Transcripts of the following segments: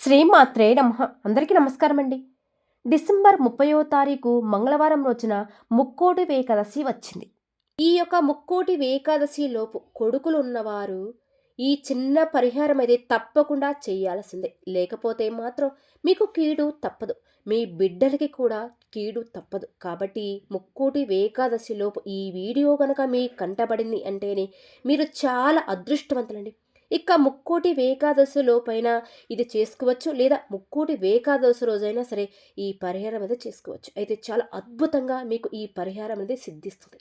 శ్రీమాత్రే నమ. అందరికీ నమస్కారం అండి డిసెంబర్ ముప్పయో తారీఖు మంగళవారం రోజున ముక్కోటి ఏకాదశి వచ్చింది. ఈ యొక్క ముక్కోటి ఏకాదశి లోపు కొడుకులు ఉన్నవారు ఈ చిన్న పరిహారం అయితే తప్పకుండా చేయాల్సిందే. లేకపోతే మాత్రం మీకు కీడు తప్పదు. మీ బిడ్డలకి కూడా కీడు తప్పదు. కాబట్టి ముక్కోటి ఏకాదశి లోపు ఈ వీడియో కనుక మీ కంటబడింది అంటేనే మీరు చాలా అదృష్టవంతులండి. ఇక ముక్కోటి ఏకాదశిలో పైన ఇది చేసుకోవచ్చు. లేదా ముక్కోటి ఏకాదశి రోజైనా సరే ఈ పరిహారం అనేది చేసుకోవచ్చు. అయితే చాలా అద్భుతంగా మీకు ఈ పరిహారం అనేది సిద్ధిస్తుంది.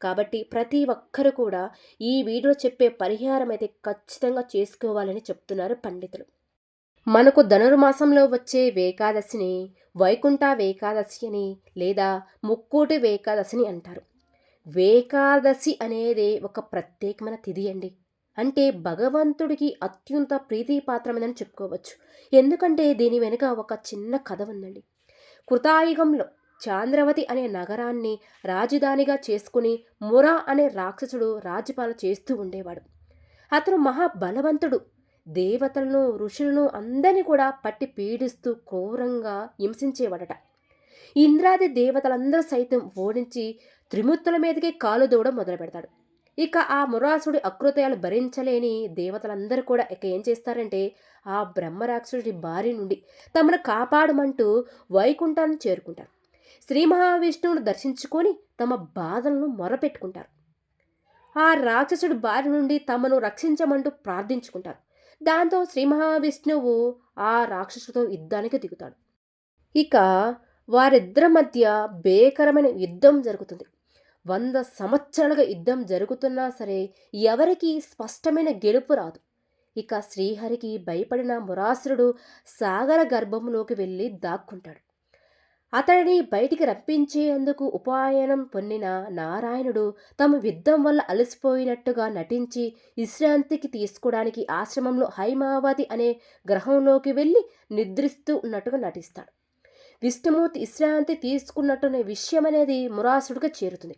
కాబట్టి ప్రతి ఒక్కరు కూడా ఈ వీడియో చెప్పే పరిహారం అయితే ఖచ్చితంగా చేసుకోవాలని చెప్తున్నారు పండితులు. మనకు ధనుర్మాసంలో వచ్చే ఏకాదశిని వైకుంఠ ఏకాదశి అని లేదా ముక్కోటి ఏకాదశిని అంటారు. ఏకాదశి అనేది ఒక ప్రత్యేకమైన తిథి అండి. అంటే భగవంతుడికి అత్యంత ప్రీతిపాత్రమైనని చెప్పుకోవచ్చు. ఎందుకంటే దీని వెనుక ఒక చిన్న కథ ఉందండి. కృతాయుగంలో చాంద్రవతి అనే నగరాన్ని రాజధానిగా చేసుకుని మురా అనే రాక్షసుడు రాజ్యపాల చేస్తూ ఉండేవాడు. అతను మహాబలవంతుడు. దేవతలను ఋషులను అందరినీ కూడా పట్టి పీడిస్తూ క్రూరంగా హింసించేవాడట. ఇంద్రాది దేవతలందరూ సైతం ఓడించి త్రిమూర్తుల మీదకే కాలు దూడం మొదలు పెడతాడు ఇక ఆ మురాసుడి అకృతయాలు భరించలేని దేవతలందరూ కూడా ఇక ఏం చేస్తారంటే ఆ బ్రహ్మరాక్షసుడి బారి నుండి తమను కాపాడమంటూ వైకుంఠాన్ని చేరుకుంటారు. శ్రీ మహావిష్ణువును దర్శించుకొని తమ బాధలను మొరపెట్టుకుంటారు. ఆ రాక్షసుడి బారి నుండి తమను రక్షించమంటూ ప్రార్థించుకుంటారు. దాంతో శ్రీ మహావిష్ణువు ఆ రాక్షసుడితో యుద్ధానికి దిగుతాడు. ఇక వారిద్దరి మధ్య భేకరమైన యుద్ధం జరుగుతుంది. వంద సంవత్సరాలుగా యుద్ధం జరుగుతున్నా సరే ఎవరికి స్పష్టమైన గెలుపు రాదు. ఇక శ్రీహరికి భయపడిన మురాసురుడు సాగర గర్భంలోకి వెళ్ళి దాక్కుంటాడు. అతడిని బయటికి రప్పించేందుకు ఉపాయనం పొందిన నారాయణుడు తమ యుద్ధం వల్ల అలసిపోయినట్టుగా నటించి విశ్రాంతికి తీసుకోవడానికి ఆశ్రమంలో హైమావతి అనే గ్రహంలోకి వెళ్ళి నిద్రిస్తూ ఉన్నట్టుగా నటిస్తాడు. విష్ణుమూర్తి విశ్రాంతి తీసుకున్నట్టునే విషయం అనేది మురాసుడిగా చేరుతుంది.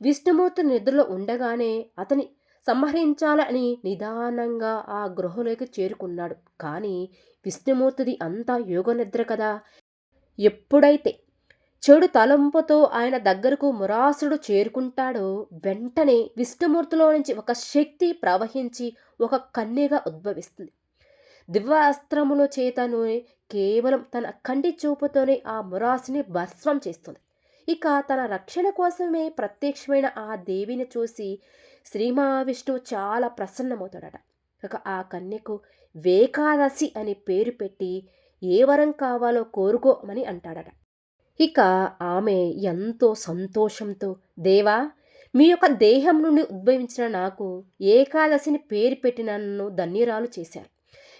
విష్ణుమూర్తి నిద్రలో ఉండగానే అతని సంహరించాలని నిదానంగా ఆ గృహలోకి చేరుకున్నాడు. కానీ విష్ణుమూర్తిది అంతా యోగ నిద్ర కదా. ఎప్పుడైతే చెడు తలంపుతో ఆయన దగ్గరకు మురాసుడు చేరుకుంటాడో వెంటనే విష్ణుమూర్తిలో నుంచి ఒక శక్తి ప్రవహించి ఒక కన్యగా ఉద్భవిస్తుంది. దివ్యాస్త్రముల చేతను కేవలం తన కంటి చూపుతోనే ఆ మురాసుని భస్వం చేస్తుంది. ఇక తన రక్షణ కోసమే ప్రత్యక్షమైన ఆ దేవిని చూసి శ్రీ మహావిష్ణువు చాలా ప్రసన్నమవుతాడట. ఇక ఆ కన్యకు వేకాదశి అని పేరు పెట్టి ఏ వరం కావాలో కోరుకోమని అంటాడట. ఇక ఆమె ఎంతో సంతోషంతో దేవా మీ యొక్క దేహం నుండి ఉద్భవించిన నాకు ఏకాదశిని పేరు పెట్టి నన్ను ధన్యురాలు చేశారు.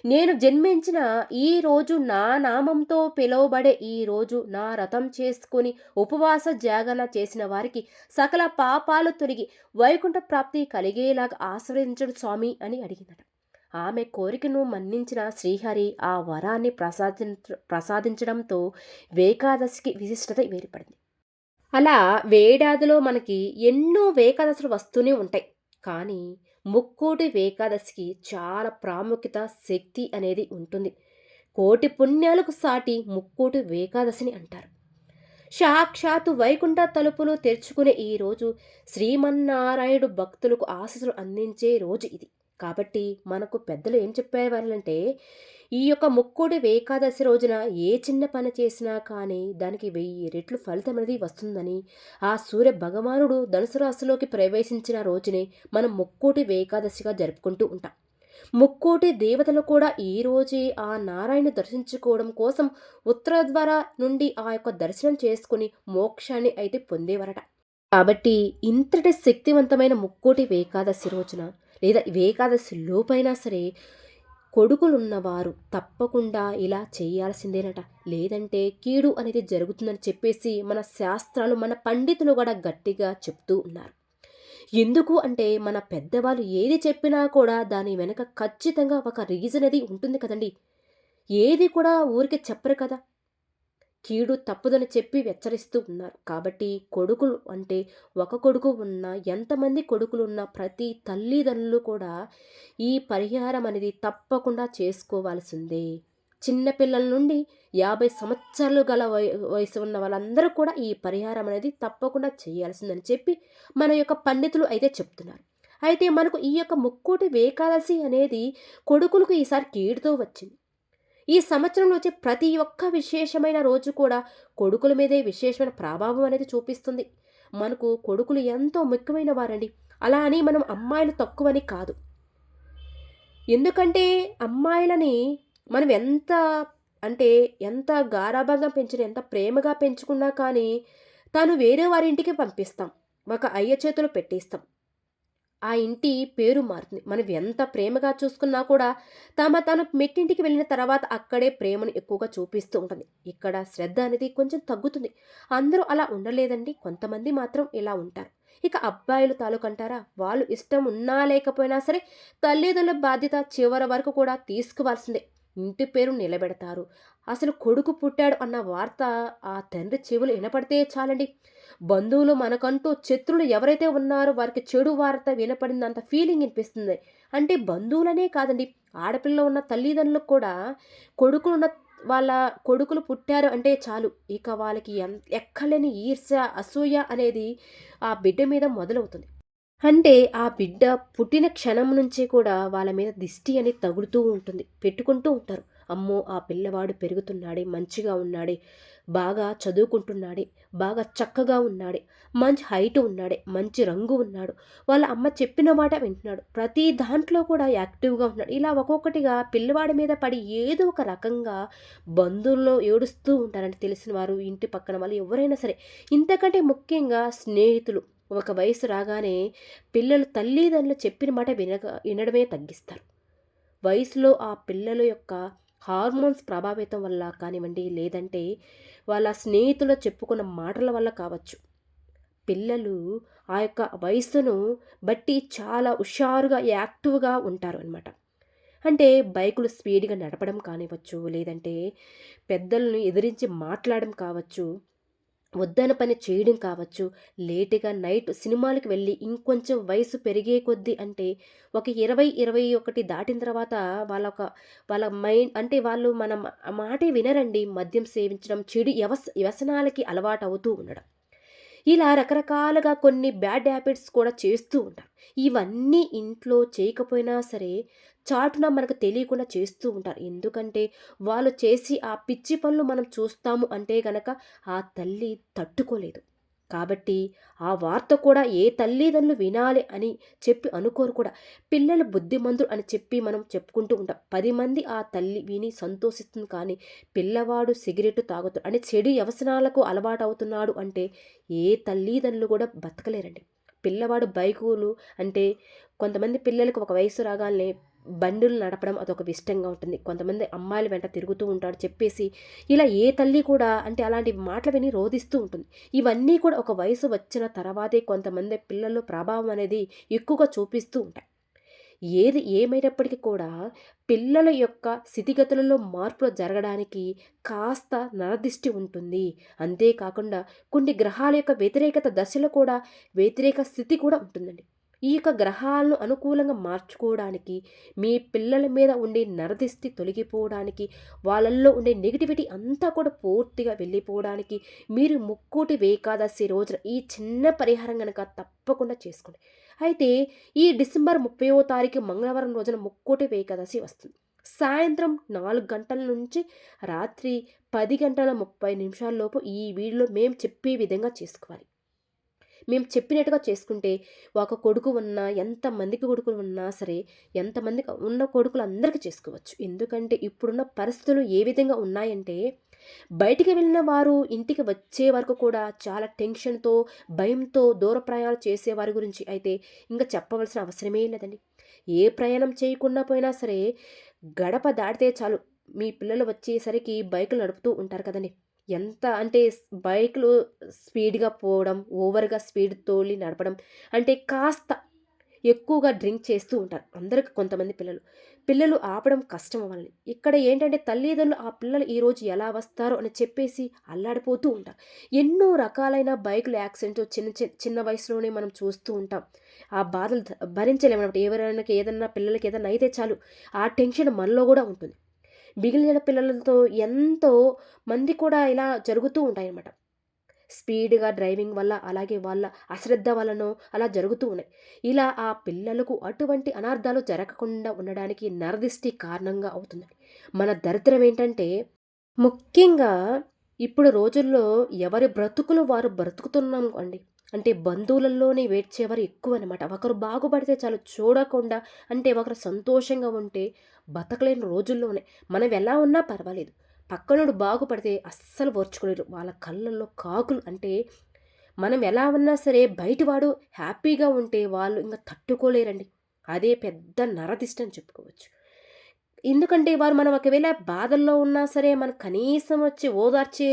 నేను జన్మించిన ఈ రోజు నా నామంతో పిలువబడే ఈ రోజు నా రథం చేసుకుని ఉపవాస జాగరణ చేసిన వారికి సకల పాపాలు తొలగి వైకుంఠ ప్రాప్తి కలిగేలాగా ఆశ్రయించడు స్వామి అని అడిగిందట ఆమె కోరికను మన్నించిన శ్రీహరి ఆ వరాన్ని ప్రసాదించ ప్రసాదించడంతో వేకాదశికి విశిష్టత వేరుపడింది అలా వేడాదిలో మనకి ఎన్నో వేకాదశులు వస్తూనే ఉంటాయి. కానీ ముక్కోటి ఏకాదశికి చాలా ప్రాముఖ్యత శక్తి అనేది ఉంటుంది. కోటి పుణ్యాలకు సాటి ముక్కోటి ఏకాదశిని అంటారు. సాక్షాత్తు వైకుంఠ తలుపులు తెరుచుకునే ఈ రోజు శ్రీమన్నారాయణుడు భక్తులకు ఆశస్సులు అందించే రోజు ఇది. కాబట్టి మనకు పెద్దలు ఏం చెప్పేవాళ్ళంటే ఈ యొక్క ముక్కోటి ఏకాదశి రోజున ఏ చిన్న పని చేసినా కానీ దానికి వెయ్యి రెట్లు ఫలితం అనేది వస్తుందని ఆ సూర్య భగవానుడు ధనుసు రాశిలోకి ప్రవేశించిన రోజునే మనం ముక్కోటి ఏకాదశిగా జరుపుకుంటూ ఉంటాం. ముక్కోటి దేవతలు కూడా ఈ రోజే ఆ నారాయణ దర్శించుకోవడం కోసం ఉత్తర ద్వార నుండి ఆ యొక్క దర్శనం చేసుకుని మోక్షాన్ని అయితే పొందేవరట. కాబట్టి ఇంతటి శక్తివంతమైన ముక్కోటి ఏకాదశి రోజున లేదా ఏకాదశి లోపైనా సరే కొడుకులున్నవారు తప్పకుండా ఇలా చేయాల్సిందేనట. లేదంటే కీడు అనేది జరుగుతుందని చెప్పేసి మన శాస్త్రాలు మన పండితులు కూడా గట్టిగా చెప్తూ ఉన్నారు. ఎందుకు అంటే మన పెద్దవాళ్ళు ఏది చెప్పినా కూడా దాని వెనక ఖచ్చితంగా ఒక రీజన్ అది ఉంటుంది కదండి. ఏది కూడా ఊరికి చెప్పరు కదా. కీడు తప్పదని చెప్పి హెచ్చరిస్తూ ఉన్నారు. కాబట్టి కొడుకులు అంటే ఒక కొడుకు ఉన్న ఎంతమంది కొడుకులు ఉన్న ప్రతి తల్లిదండ్రులు కూడా ఈ పరిహారం అనేది తప్పకుండా చేసుకోవాల్సిందే. చిన్నపిల్లల నుండి యాభై సంవత్సరాలు గల వయసు ఉన్న వాళ్ళందరూ కూడా ఈ పరిహారం అనేది తప్పకుండా చేయాల్సిందని చెప్పి మన యొక్క పండితులు అయితే చెప్తున్నారు. అయితే మనకు ఈ యొక్క ముక్కోటి ఏకాదశి అనేది కొడుకులకు ఈసారి కీడుతో వచ్చింది. ఈ సంవత్సరంలో వచ్చే ప్రతి ఒక్క విశేషమైన రోజు కూడా కొడుకుల మీదే విశేషమైన ప్రభావం అనేది చూపిస్తుంది. మనకు కొడుకులు ఎంతో ముఖ్యమైన వారండి. అలా అని మనం అమ్మాయిలు తక్కువని కాదు. ఎందుకంటే అమ్మాయిలని మనం ఎంత అంటే ఎంత గారాభంగా పెంచిన ఎంత ప్రేమగా పెంచుకున్నా కానీ తను వేరే వారి ఇంటికి పంపిస్తాం. ఒక అయ్య చేతులు పెట్టేస్తాం. ఆ ఇంటి పేరు మారుతుంది. మనం ఎంత ప్రేమగా చూసుకున్నా కూడా తమ తను మెట్టింటికి వెళ్ళిన తర్వాత అక్కడే ప్రేమను ఎక్కువగా చూపిస్తూ ఉంటుంది. ఇక్కడ శ్రద్ధ అనేది కొంచెం తగ్గుతుంది. అందరూ అలా ఉండలేదండి. కొంతమంది మాత్రం ఇలా ఉంటారు. ఇక అబ్బాయిలు తాలూకంటారా వాళ్ళు ఇష్టం ఉన్నా లేకపోయినా సరే తల్లిదండ్రుల బాధ్యత చివరి వరకు కూడా తీసుకోవాల్సిందే. ఇంటి పేరు నిలబెడతారు. అసలు కొడుకు పుట్టాడు అన్న వార్త ఆ తండ్రి చెవులు వినపడితే చాలండి. బంధువులు మనకంటూ శత్రులు ఎవరైతే ఉన్నారో వారికి చెడు వార్త వినపడిందంత ఫీలింగ్ అనిపిస్తుంది అంటే బంధువులనే కాదండి. ఆడపిల్ల ఉన్న తల్లిదండ్రులకు కూడా కొడుకులున్న వాళ్ళ కొడుకులు పుట్టారు అంటే చాలు. ఇక వాళ్ళకి ఎక్కలేని ఈర్ష అసూయ అనేది ఆ బిడ్డ మీద మొదలవుతుంది. అంటే ఆ బిడ్డ పుట్టిన క్షణం నుంచి కూడా వాళ్ళ మీద దిష్టి అని తగులుతూ ఉంటుంది పెట్టుకుంటూ ఉంటారు. అమ్మో ఆ పిల్లవాడు పెరుగుతున్నాడే మంచిగా ఉన్నాడే బాగా చదువుకుంటున్నాడే బాగా చక్కగా ఉన్నాడే మంచి హైట్ ఉన్నాడే మంచి రంగు ఉన్నాడు. వాళ్ళ అమ్మ చెప్పిన మాట వింటున్నాడు. ప్రతి దాంట్లో కూడా యాక్టివ్గా ఉన్నాడు. ఇలా ఒక్కొక్కటిగా పిల్లవాడి మీద పడి ఏదో ఒక రకంగా బంధువుల్లో ఏడుస్తూ ఉంటారంటే తెలిసిన వారు ఇంటి పక్కన వాళ్ళు ఎవరైనా సరే. ఇంతకంటే ముఖ్యంగా స్నేహితులు ఒక వయసు రాగానే పిల్లలు తల్లిదండ్రులు చెప్పిన మాట వినక వినడమే తగ్గిస్తారు. వయసులో ఆ పిల్లల యొక్క హార్మోన్స్ ప్రభావితం వల్ల కానివ్వండి లేదంటే వాళ్ళ స్నేహితులు చెప్పుకున్న మాటల వల్ల కావచ్చు. పిల్లలు ఆ యొక్క వయసును బట్టి చాలా హుషారుగా యాక్టివ్గా ఉంటారు అనమాట అంటే బైకులు స్పీడ్గా నడపడం కానివ్వచ్చు లేదంటే పెద్దలను ఎదిరించి మాట్లాడడం కావచ్చు వద్దన పని చేయడం కావచ్చు. లేటుగా నైట్ సినిమాలకు వెళ్ళి ఇంకొంచెం వయసు పెరిగే కొద్దీ అంటే ఒక ఇరవై ఇరవై ఒకటి దాటిన తర్వాత వాళ్ళ ఒక వాళ్ళ మైండ్ అంటే వాళ్ళు మన మాటే వినరండి. మద్యం సేవించడం చెడు వ్యవస వ్యసనాలకి అలవాటు అవుతూ ఉండడం. ఇలా రకరకాలుగా కొన్ని బ్యాడ్ హ్యాబిట్స్ కూడా చేస్తూ ఉంటారు. ఇవన్నీ ఇంట్లో చేయకపోయినా సరే చాటున మనకు తెలియకుండా చేస్తూ ఉంటారు. ఎందుకంటే వాళ్ళు చేసి ఆ పిచ్చి పనులు మనం చూస్తాము అంటే గనక ఆ తల్లి తట్టుకోలేదు. కాబట్టి ఆ వార్త కూడా ఏ తల్లిదండ్రులు వినాలి అని చెప్పి అనుకోరు కూడా. పిల్లలు బుద్ధిమంతుడు అని చెప్పి మనం చెప్పుకుంటూ ఉంటాం. పది మంది ఆ తల్లి విని సంతోషిస్తుంది కానీ పిల్లవాడు సిగరెట్ తాగుతాడు అంటే చెడు వ్యవసనాలకు అలవాటు అవుతున్నాడు అంటే ఏ తల్లిదండ్రులు కూడా బతకలేరండి. పిల్లవాడు బైకులు అంటే కొంతమంది పిల్లలకు ఒక వయసు రాగానే బండులు నడపడం అదొక ఇష్టంగా ఉంటుంది. కొంతమంది అమ్మాయిల వెంట తిరుగుతూ ఉంటాడు చెప్పేసి ఇలా ఏ తల్లి కూడా అంటే అలాంటి మాటలు విని రోధిస్తూ ఉంటుంది. ఇవన్నీ కూడా ఒక వయసు వచ్చిన తర్వాతే కొంతమంది పిల్లల్లో ప్రభావం అనేది ఎక్కువగా చూపిస్తూ ఉంటాయి. ఏది ఏమైనప్పటికీ కూడా పిల్లల యొక్క స్థితిగతులలో మార్పులు జరగడానికి కాస్త నరదిష్టి ఉంటుంది. అంతేకాకుండా కొన్ని గ్రహాల యొక్క వ్యతిరేకత దశలో కూడా వ్యతిరేక స్థితి కూడా ఉంటుందండి. ఈ యొక్క గ్రహాలను అనుకూలంగా మార్చుకోవడానికి మీ పిల్లల మీద ఉండే నరదిష్టి తొలగిపోవడానికి వాళ్ళల్లో ఉండే నెగిటివిటీ అంతా కూడా పూర్తిగా వెళ్ళిపోవడానికి మీరు ముక్కోటి వేకాదశి రోజున ఈ చిన్న పరిహారం కనుక తప్పకుండా చేసుకోండి. అయితే ఈ డిసెంబర్ ముప్పయో తారీఖు మంగళవారం రోజున ముక్కోటి వేకాదశి వస్తుంది. సాయంత్రం నాలుగు గంటల నుంచి రాత్రి పది గంటల ముప్పై నిమిషాల లోపు ఈ వీడియోలో మేము చెప్పే విధంగా చేసుకోవాలి. మేము చెప్పినట్టుగా చేసుకుంటే ఒక కొడుకు ఉన్నా ఎంతమందికి కొడుకులు ఉన్నా సరే ఎంతమందికి ఉన్న కొడుకులు అందరికీ చేసుకోవచ్చు. ఎందుకంటే ఇప్పుడున్న పరిస్థితులు ఏ విధంగా ఉన్నాయంటే బయటికి వెళ్ళిన వారు ఇంటికి వచ్చే వరకు కూడా చాలా టెన్షన్తో భయంతో దూర ప్రయాణాలు చేసే వారి గురించి అయితే ఇంకా చెప్పవలసిన అవసరమే లేదండి. ఏ ప్రయాణం చేయకుండా పోయినా సరే గడప దాటితే చాలు. మీ పిల్లలు వచ్చేసరికి బైకులు నడుపుతూ ఉంటారు కదండి. ఎంత అంటే బైకులు స్పీడ్గా పోవడం ఓవర్గా స్పీడ్ తోలి నడపడం అంటే కాస్త ఎక్కువగా డ్రింక్ చేస్తూ ఉంటారు అందరికి కొంతమంది పిల్లలు. పిల్లలు ఆపడం కష్టం వాళ్ళని. ఇక్కడ ఏంటంటే తల్లిదండ్రులు ఆ పిల్లలు ఈరోజు ఎలా వస్తారో అని చెప్పేసి అల్లాడిపోతూ ఉంటారు. ఎన్నో రకాలైన బైకులు యాక్సిడెంట్ చిన్న చిన్న వయసులోనే మనం చూస్తూ ఉంటాం. ఆ బాధలు భరించలేమన్నమాట. ఎవరైనా ఏదన్నా పిల్లలకి ఏదన్నా అయితే చాలు ఆ టెన్షన్ మనలో కూడా ఉంటుంది. మిగిలిన పిల్లలతో ఎంతో మంది కూడా ఇలా జరుగుతూ ఉంటాయన్నమాట. స్పీడ్గా డ్రైవింగ్ వల్ల అలాగే వాళ్ళ అశ్రద్ధ వలనో అలా జరుగుతూ ఉన్నాయి. ఇలా ఆ పిల్లలకు అటువంటి అనార్థాలు జరగకుండా ఉండడానికి నరదిష్టి కారణంగా అవుతుంది. మన దరిద్రం ఏంటంటే ముఖ్యంగా ఇప్పుడు రోజుల్లో ఎవరి బ్రతుకులు వారు బ్రతుకుతున్నాం అండి అంటే బంధువులలోనే వేడ్చేవారు ఎక్కువ అనమాట ఒకరు బాగుపడితే చాలు చూడకుండా అంటే ఒకరు సంతోషంగా ఉంటే బతకలేని రోజుల్లోనే మనం ఎలా ఉన్నా పర్వాలేదు. పక్కనుడు బాగుపడితే అస్సలు ఓర్చుకోలేరు వాళ్ళ కళ్ళల్లో కాకులు అంటే మనం ఎలా ఉన్నా సరే బయటవాడు హ్యాపీగా ఉంటే వాళ్ళు ఇంకా తట్టుకోలేరండి. అదే పెద్ద నరదిష్ట అని చెప్పుకోవచ్చు. ఎందుకంటే వారు మనం ఒకవేళ బాధల్లో ఉన్నా సరే మన కనీసం వచ్చి ఓదార్చే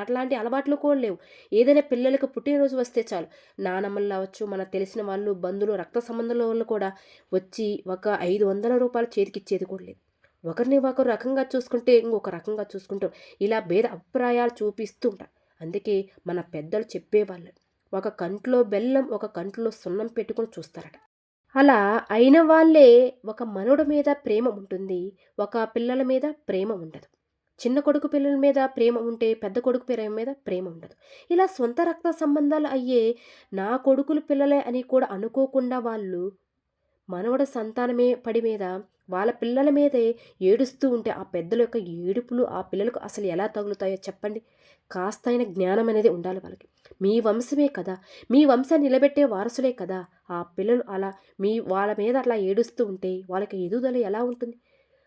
అట్లాంటి అలవాట్లు కూడా లేవు. ఏదైనా పిల్లలకు పుట్టినరోజు వస్తే చాలు. నానమ్మలు అవ్వచ్చు మన తెలిసిన వాళ్ళు బంధువులు రక్త సంబంధాల వాళ్ళు కూడా వచ్చి ఒక ఐదు వందల రూపాయలు చేతికిచ్చేది కూడా లేదు. ఒకరిని ఒకరు రకంగా చూసుకుంటే ఇంకొక రకంగా చూసుకుంటాం. ఇలా భేద అభిప్రాయాలు చూపిస్తూ ఉంటారు అందుకే మన పెద్దలు చెప్పేవాళ్ళు ఒక కంట్లో బెల్లం ఒక కంట్లో సున్నం పెట్టుకుని చూస్తారట. అలా అయిన వాళ్ళే ఒక మనుడు మీద ప్రేమ ఉంటుంది ఒక పిల్లల మీద ప్రేమ ఉండదు. చిన్న కొడుకు పిల్లల మీద ప్రేమ ఉంటే పెద్ద కొడుకు ప్రేమ మీద ప్రేమ ఉండదు. ఇలా సొంత రక్త సంబంధాలు అయ్యే నా కొడుకులు పిల్లలే అని కూడా అనుకోకుండా వాళ్ళు మనవడ సంతానమే పడి మీద వాళ్ళ పిల్లల మీదే ఏడుస్తూ ఉంటే ఆ పెద్దల యొక్క ఏడుపులు ఆ పిల్లలకు అసలు ఎలా తగులుతాయో చెప్పండి. కాస్తైన జ్ఞానం అనేది ఉండాలి వాళ్ళకి. మీ వంశమే కదా. మీ వంశాన్ని నిలబెట్టే వారసులే కదా. ఆ పిల్లలు అలా మీ వాళ్ళ మీద అట్లా ఏడుస్తూ ఉంటే వాళ్ళకి ఎదుగుదల ఎలా ఉంటుంది?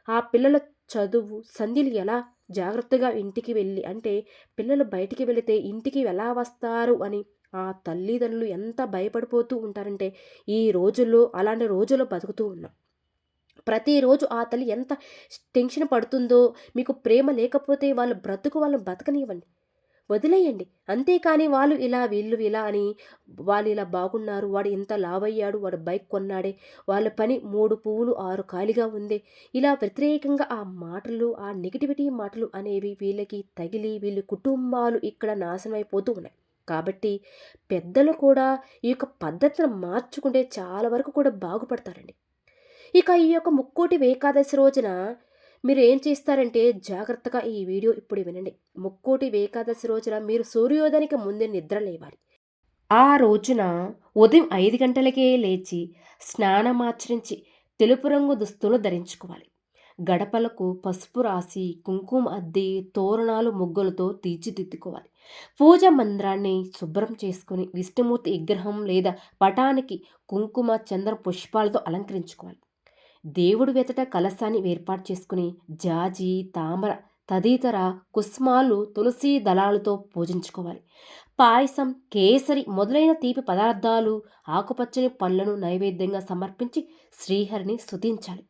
ఆ పిల్లల చదువు సంధ్యలు ఎలా జాగ్రత్తగా ఇంటికి వెళ్ళి అంటే పిల్లలు బయటికి వెళితే ఇంటికి ఎలా వస్తారు అని ఆ తల్లిదండ్రులు ఎంత భయపడిపోతూ ఉంటారంటే ఈ రోజుల్లో అలాంటి రోజుల్లో బతుకుతూ ఉన్నాం. ప్రతిరోజు ఆ తల్లి ఎంత టెన్షన్ పడుతుందో మీకు ప్రేమ లేకపోతే వాళ్ళు బ్రతుకు వాళ్ళని బతకనివ్వండి. వదిలేయండి. అంతేకాని వాళ్ళు ఇలా వీళ్ళు ఇలా అని వాళ్ళు ఇలా బాగున్నారు వాడు ఇంత లావయ్యాడు వాడు బైక్ కొన్నాడే వాళ్ళ పని మూడు పువ్వులు ఆరు ఖాళీగా ఉంది. ఇలా వ్యతిరేకంగా ఆ మాటలు ఆ నెగిటివిటీ మాటలు అనేవి వీళ్ళకి తగిలి వీళ్ళ కుటుంబాలు ఇక్కడ నాశనం అయిపోతూ ఉన్నాయి. కాబట్టి పెద్దలు కూడా ఈ యొక్క పద్ధతిని మార్చుకుంటే చాలా వరకు కూడా బాగుపడతారండి. ఇక ఈ యొక్క ముక్కోటి ఏకాదశి రోజున మీరు ఏం చేస్తారంటే జాగ్రత్తగా ఈ వీడియో ఇప్పుడు వినండి. ముక్కోటి ఏకాదశి రోజున మీరు సూర్యోదయానికి ముందే నిద్ర లేవాలి. ఆ రోజున ఉదయం ఐదు గంటలకే లేచి స్నానమాచరించి తెలుపు రంగు దుస్తులు ధరించుకోవాలి. గడపలకు పసుపు రాసి కుంకుమ అద్ది తోరణాలు ముగ్గులతో తీర్చిదిద్దుకోవాలి. పూజ మందిరాన్ని శుభ్రం చేసుకుని విష్ణుమూర్తి విగ్రహం లేదా పటానికి కుంకుమ చంద్ర పుష్పాలతో అలంకరించుకోవాలి. దేవుడు వెతట కలశాన్ని ఏర్పాటు చేసుకుని జాజి తామర తదితర కుస్మాలు తులసి దళాలతో పూజించుకోవాలి. పాయసం కేసరి మొదలైన తీపి పదార్థాలు ఆకుపచ్చని పళ్ళను నైవేద్యంగా సమర్పించి శ్రీహరిని స్థుతించాలి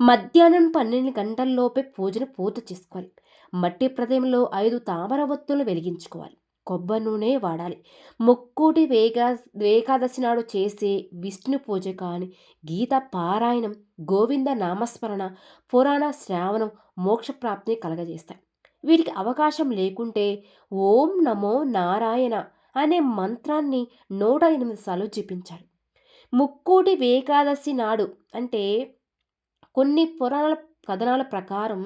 మధ్యాహ్నం పన్నెండు గంటల్లోపే పూజను పూర్తి చేసుకోవాలి. మట్టి ప్రదేశంలో ఐదు తామర వత్తులు వెలిగించుకోవాలి. కొబ్బరి నూనె వాడాలి. ముక్కోటి వేగా ఏకాదశి నాడు చేసే విష్ణు పూజ కానీ గీత పారాయణం గోవింద నామస్మరణ పురాణ శ్రావణం మోక్షప్రాప్తిని కలగజేస్తాయి. వీటికి అవకాశం లేకుంటే ఓం నమో నారాయణ అనే మంత్రాన్ని నూట ఎనిమిది సార్లు జపించాలి. ముక్కోటి ఏకాదశి నాడు అంటే కొన్ని పురాణాల కథనాల ప్రకారం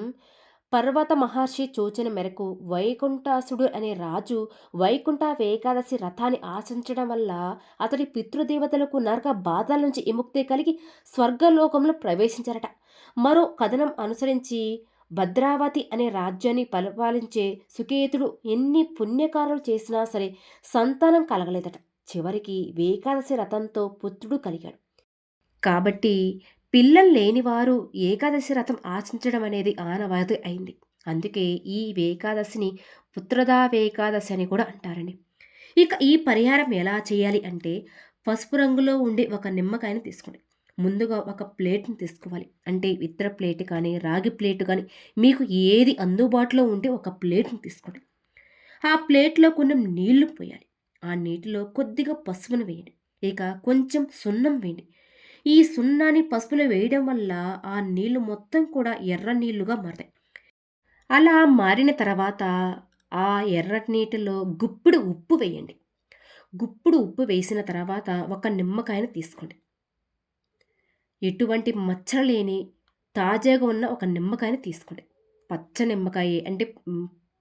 పర్వత మహర్షి సూచన మేరకు వైకుంఠాసుడు అనే రాజు వైకుంఠ ఏకాదశి రథాన్ని ఆశించడం వల్ల అతడి పితృదేవతలకు నరక బాధల నుంచి విముక్తి కలిగి స్వర్గలోకంలో ప్రవేశించారట. మరో కథనం అనుసరించి భద్రావతి అనే రాజ్యాన్ని పరిపాలించే సుకేతుడు ఎన్ని పుణ్యకారాలు చేసినా సరే సంతానం కలగలేదట. చివరికి ఏకాదశి రథంతో పుత్రుడు కలిగాడు. కాబట్టి పిల్లలు లేనివారు ఏకాదశి రథం ఆచరించడం అనేది ఆనవాయితీ అయింది. అందుకే ఈ ఏకాదశిని పుత్రదా ఏకాదశి అని కూడా అంటారండి. ఇక ఈ పరిహారం ఎలా చేయాలి అంటే పసుపు రంగులో ఉండే ఒక నిమ్మకాయని తీసుకోండి. ముందుగా ఒక ప్లేట్ని తీసుకోవాలి. అంటే ఇతర ప్లేట్ కానీ రాగి ప్లేట్ కానీ మీకు ఏది అందుబాటులో ఉంటే ఒక ప్లేట్ని తీసుకోండి. ఆ ప్లేట్లో కొన్ని నీళ్ళు పోయాలి. ఆ నీటిలో కొద్దిగా పసుపును వేయండి. ఇక కొంచెం సున్నం వేయండి. ఈ సున్నాని పసుపులో వేయడం వల్ల ఆ నీళ్ళు మొత్తం కూడా ఎర్ర నీళ్ళుగా మారతాయి. అలా మారిన తర్వాత ఆ ఎర్రటి నీటిలో గుప్పుడు ఉప్పు వేయండి. గుప్పుడు ఉప్పు వేసిన తర్వాత ఒక నిమ్మకాయను తీసుకోండి. ఎటువంటి మచ్చలు లేని తాజాగా ఉన్న ఒక నిమ్మకాయని తీసుకోండి. పచ్చ నిమ్మకాయ అంటే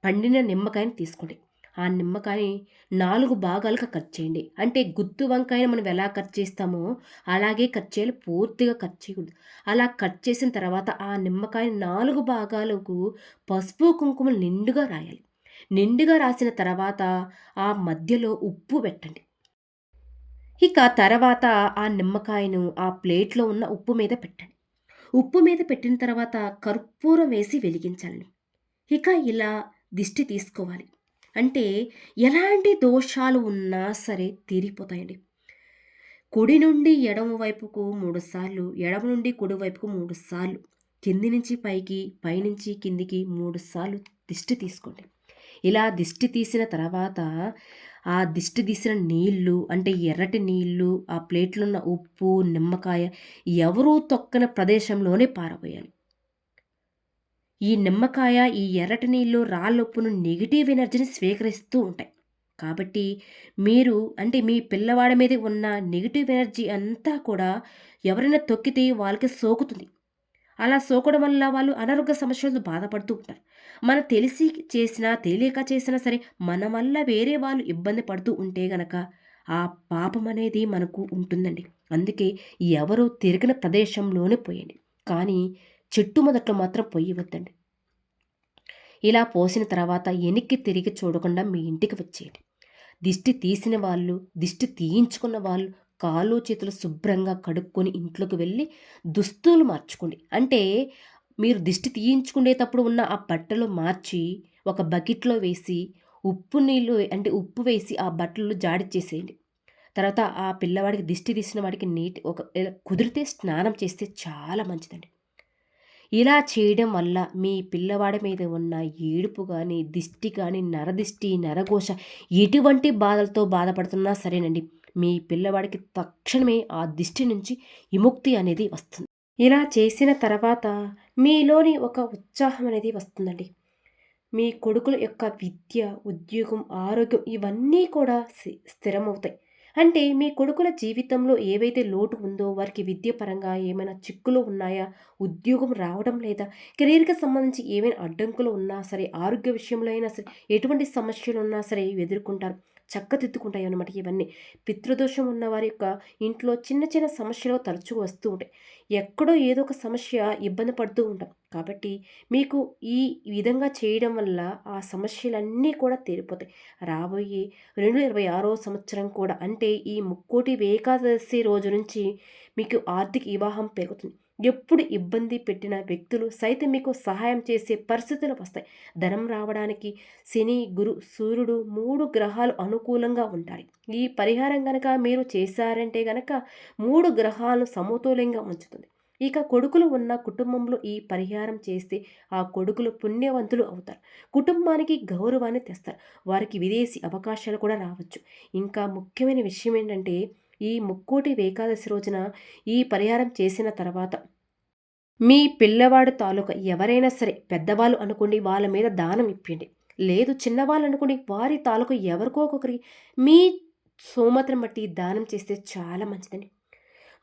పండిన నిమ్మకాయని తీసుకోండి. ఆ నిమ్మకాయని నాలుగు భాగాలుగా కట్ చేయండి. అంటే గుత్తు వంకాయని మనం ఎలా కట్ చేస్తామో అలాగే కట్ చేయాలి. పూర్తిగా కట్ చేయకూడదు. అలా కట్ చేసిన తర్వాత ఆ నిమ్మకాయని నాలుగు భాగాలకు పసుపు, కుంకుమ నిండుగా రాయాలి. నిండుగా రాసిన తర్వాత ఆ మధ్యలో ఉప్పు పెట్టండి. ఇక తర్వాత ఆ నిమ్మకాయను ఆ ప్లేట్‌లో ఉన్న ఉప్పు మీద పెట్టండి. ఉప్పు మీద పెట్టిన తర్వాత కర్పూరం వేసి వెలిగించాలి ఇక ఇలా దిష్టి తీసుకోవాలి. అంటే ఎలాంటి దోషాలు ఉన్నా సరే తీరిపోతాయండి. కుడి నుండి ఎడమ వైపుకు 3 సార్లు, ఎడమ నుండి కుడి వైపుకు 3 సార్లు, కింది నుంచి పైకి, పైనుంచి కిందికి 3 సార్లు దిష్టి తీసుకోండి. ఇలా దిష్టి తీసిన తర్వాత ఆ దిష్టి తీసిన నీళ్ళు అంటే ఎర్రటి నీళ్ళు, ఆ ప్లేట్‌లో ఉన్న ఉప్పు, నిమ్మకాయ ఎవరూ తొక్కని ప్రదేశంలోనే పారబోయాలి. ఈ నిమ్మకాయ, ఈ ఎర్రటి నీళ్ళు రాళ్ళొప్పును నెగిటివ్ ఎనర్జీని స్వీకరిస్తూ ఉంటాయి. కాబట్టి మీరు అంటే మీ పిల్లవాడి మీద ఉన్న నెగిటివ్ ఎనర్జీ అంతా కూడా ఎవరైనా తొక్కితే వాళ్ళకి సోకుతుంది. అలా సోకడం వల్ల వాళ్ళు అనారోగ్య సమస్యలతో బాధపడుతూ ఉంటారు. మనం తెలిసి చేసినా, తెలియక చేసినా సరే మన వల్ల వేరే వాళ్ళు ఇబ్బంది పడుతూ ఉంటే గనక ఆ పాపం అనేది మనకు ఉంటుందండి. అందుకే ఎవరు తిరిగిన ప్రదేశంలోనే పోయండి. కానీ చెట్టు మొదట్లో మాత్రం పొయ్యవద్దండి. ఇలా పోసిన తర్వాత వెనక్కి తిరిగి చూడకుండా మీ ఇంటికి వచ్చేయండి. దిష్టి తీసిన వాళ్ళు, దిష్టి తీయించుకున్న వాళ్ళు కాళ్ళు, చేతులు శుభ్రంగా కడుక్కొని ఇంట్లోకి వెళ్ళి దుస్తులు మార్చుకోండి. అంటే మీరు దిష్టి తీయించుకునేటప్పుడు ఉన్న ఆ బట్టలు మార్చి ఒక బకెట్‌లో వేసి ఉప్పు నీళ్ళు అంటే ఉప్పు వేసి ఆ బట్టలు జాడి చేసేయండి తర్వాత ఆ పిల్లవాడికి దిష్టి తీసిన వాడికి నీటి ఒక ఇలా కుదిరితే స్నానం చేస్తే చాలా మంచిదండి. ఇలా చేయడం వల్ల మీ పిల్లవాడి మీద ఉన్న ఏడుపు కానీ దిష్టి కానీ నరదిష్టి, నరఘోష ఎటువంటి బాధలతో బాధపడుతున్నా సరేనండి. మీ పిల్లవాడికి తక్షణమే ఆ దిష్టి నుంచి విముక్తి అనేది వస్తుంది. ఇలా చేసిన తర్వాత మీలోని ఒక ఉత్సాహం అనేది వస్తుందండి. మీ కొడుకుల యొక్క విద్య, ఉద్యోగం, ఆరోగ్యం ఇవన్నీ కూడా స్థిరమవుతాయి. అంటే మీ కొడుకుల జీవితంలో ఏవైతే లోటు ఉందో వారికి విద్యపరంగా ఏమైనా చిక్కులు ఉన్నాయా? ఉద్యోగం రావడం లేదా? కెరీర్‌కి సంబంధించి ఏమైనా అడ్డంకులు ఉన్నా సరే, ఆరోగ్య విషయంలో అయినా సరే, ఎటువంటి సమస్యలు ఉన్నా సరే ఎదుర్కొంటారు. చక్కదిద్దుకుంటాయన్నమాట ఇవన్నీ. పితృదోషం ఉన్న వారి యొక్క ఇంట్లో చిన్న చిన్న సమస్యలు తరచుగా వస్తూ ఉంటాయి. ఎక్కడో ఏదో ఒక సమస్య ఇబ్బంది పడుతూ ఉంటాం. కాబట్టి మీకు ఈ విధంగా చేయడం వల్ల ఆ సమస్యలన్నీ కూడా తీరిపోతాయి. రాబోయే 2026 సంవత్సరం కూడా అంటే ఈ ముక్కోటి ఏకాదశి రోజు నుంచి మీకు ఆర్థిక వివాహం పెరుగుతుంది. ఎప్పుడు ఇబ్బంది పెట్టిన వ్యక్తులు సైతం మీకు సహాయం చేసే పరిస్థితులు వస్తాయి. ధనం రావడానికి శని, గురు, సూర్యుడు మూడు గ్రహాలు అనుకూలంగా ఉంటాయి. ఈ పరిహారం కనుక మీరు చేశారంటే కనుక మూడు గ్రహాలను సమతుల్యంగా ఉంచుతుంది. ఇక కొడుకులు ఉన్న కుటుంబంలో ఈ పరిహారం చేస్తే ఆ కొడుకులు పుణ్యవంతులు అవుతారు. కుటుంబానికి గౌరవాన్ని తెస్తారు. వారికి విదేశీ అవకాశాలు కూడా రావచ్చు. ఇంకా ముఖ్యమైన విషయం ఏంటంటే ఈ ముక్కోటి ఏకాదశి రోజున ఈ పరిహారం చేసిన తర్వాత మీ పిల్లవాడి తాలూకా ఎవరైనా సరే పెద్దవాళ్ళు అనుకోండి వాళ్ళ మీద దానం ఇప్పిండి లేదు చిన్నవాళ్ళు అనుకోండి వారి తాలూకా ఎవరికో ఒకరికి మీ సోమత్రం బట్టి దానం చేస్తే చాలా మంచిదండి.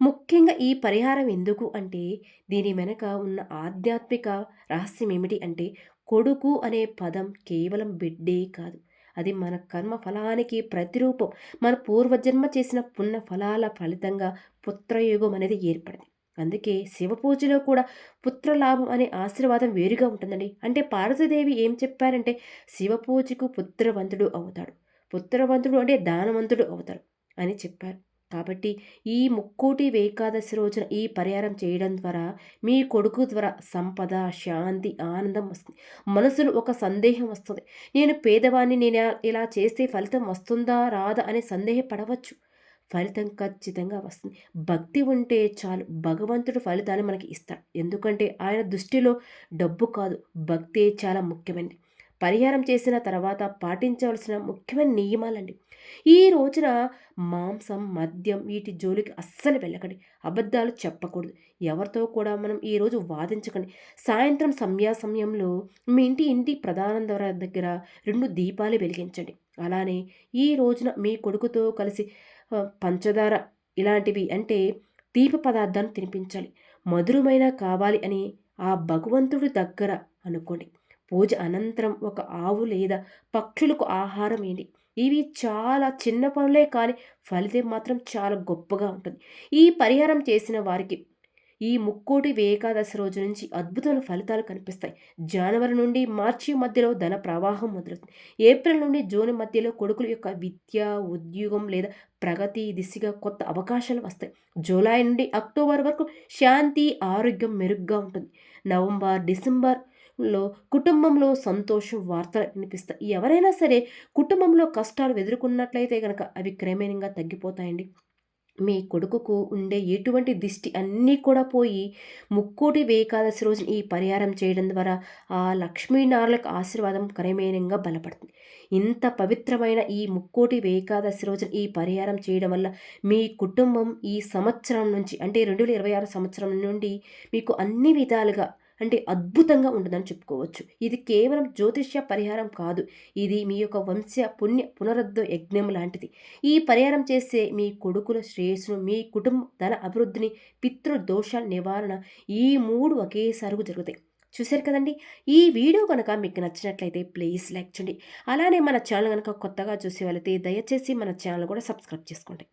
ముఖ్యంగా ఈ పరిహారం ఎందుకు అంటే దీని వెనక ఉన్న ఆధ్యాత్మిక రహస్యం ఏమిటి అంటే కొడుకు అనే పదం కేవలం బిడ్డే కాదు. అది మన కర్మ ఫలానికి ప్రతిరూపం. మన పూర్వజన్మ చేసిన పుణ్య ఫలాల ఫలితంగా పుత్రయోగం అనేది ఏర్పడింది. అందుకే శివ పూజలో కూడా పుత్రలాభం అనే ఆశీర్వాదం వేరుగా ఉంటుందండి. అంటే పార్వతీదేవి ఏం చెప్పారంటే శివ పూజకు పుత్రవంతుడు అవుతాడు. పుత్రవంతుడు అంటే దానవంతుడు అవుతాడు అని చెప్పారు. కాబట్టి ఈ ముక్కోటి ఏకాదశి రోజున ఈ పరిహారం చేయడం ద్వారా మీ కొడుకు ద్వారా సంపద, శాంతి, ఆనందం వస్తుంది. మనసులో ఒక సందేహం వస్తుంది నేను పేదవాణ్ణి నేను ఇలా చేస్తే ఫలితం వస్తుందా? రాదా? అని సందేహపడవచ్చు. ఫలితం ఖచ్చితంగా వస్తుంది. భక్తి ఉంటే చాలు భగవంతుడు ఫలితాన్ని మనకి ఇస్తాడు. ఎందుకంటే ఆయన దృష్టిలో డబ్బు కాదు భక్తే చాలా ముఖ్యమైనది. పరిహారం చేసిన తర్వాత పాటించవలసిన ముఖ్యమైన నియమాలండి. ఈ రోజున మాంసం, మద్యం వీటి జోలికి అస్సలు వెళ్ళకండి. అబద్ధాలు చెప్పకూడదు. ఎవరితో కూడా మనం ఈరోజు వాదించకండి. సాయంత్రం సంధ్యా సమయంలో మీ ఇంటి ఇంటి ప్రధాన దగ్గర రెండు దీపాలు వెలిగించండి. అలానే ఈ రోజున మీ కొడుకుతో కలిసి పంచదార ఇలాంటివి అంటే తీపి పదార్థాన్ని తినిపించాలి. మధురమైన కావాలి అని ఆ భగవంతుడి దగ్గర అనుకోండి పూజ అనంతరం ఒక ఆవు లేదా పక్షులకు ఆహారం ఏంటి? ఇవి చాలా చిన్న పనులే కానీ ఫలితం మాత్రం చాలా గొప్పగా ఉంటుంది. ఈ పరిహారం చేసిన వారికి ఈ ముక్కోటి ఏకాదశి రోజు నుంచి అద్భుతమైన ఫలితాలు కనిపిస్తాయి. జనవరి నుండి మార్చి మధ్యలో ధన ప్రవాహం మొదలవుతుంది. ఏప్రిల్ నుండి జూన్ మధ్యలో కొడుకుల యొక్క విద్య ఉద్యోగం లేదా ప్రగతి దిశగా కొత్త అవకాశాలు వస్తాయి. జూలై నుండి అక్టోబర్ వరకు శాంతి ఆరోగ్యం మెరుగ్గా ఉంటుంది. నవంబర్ డిసెంబర్ లో కుటుంబంలో సంతోషం వార్తలు వినిపిస్తాయి. ఎవరైనా సరే కుటుంబంలో కష్టాలు ఎదుర్కొన్నట్లయితే కనుక అవి క్రమేణంగా తగ్గిపోతాయండి. మీ కొడుకుకు ఉండే ఎటువంటి దిష్టి అన్నీ కూడా పోయి ముక్కోటి ఏకాదశి రోజున ఈ పరిహారం చేయడం ద్వారా ఆ లక్ష్మీనారాయణకు ఆశీర్వాదం క్రమేణంగా బలపడుతుంది. ఇంత పవిత్రమైన ఈ ముక్కోటి ఏకాదశి రోజున ఈ పరిహారం చేయడం వల్ల మీ కుటుంబం ఈ సంవత్సరం నుంచి అంటే రెండు వేల ఇరవై ఆరు సంవత్సరం నుండి మీకు అన్ని విధాలుగా అంటే అద్భుతంగా ఉంటుందని చెప్పుకోవచ్చు. ఇది కేవలం జ్యోతిష్య పరిహారం కాదు. ఇది మీ యొక్క వంశ పుణ్య పునరుద్ధ యజ్ఞం లాంటిది. ఈ పరిహారం చేసే మీ కొడుకుల శ్రేయస్సును మీ కుటుంబ ధన అభివృద్ధిని పితృ దోషాల నివారణ ఈ మూడు ఒకేసారి జరుగుతాయి. చూశారు కదండి? ఈ వీడియో కనుక మీకు నచ్చినట్లయితే ప్లీజ్ లైక్ చేయండి. అలానే మన ఛానల్ కనుక కొత్తగా చూసేవాళ్ళైతే దయచేసి మన ఛానల్ కూడా సబ్స్క్రైబ్ చేసుకోండి.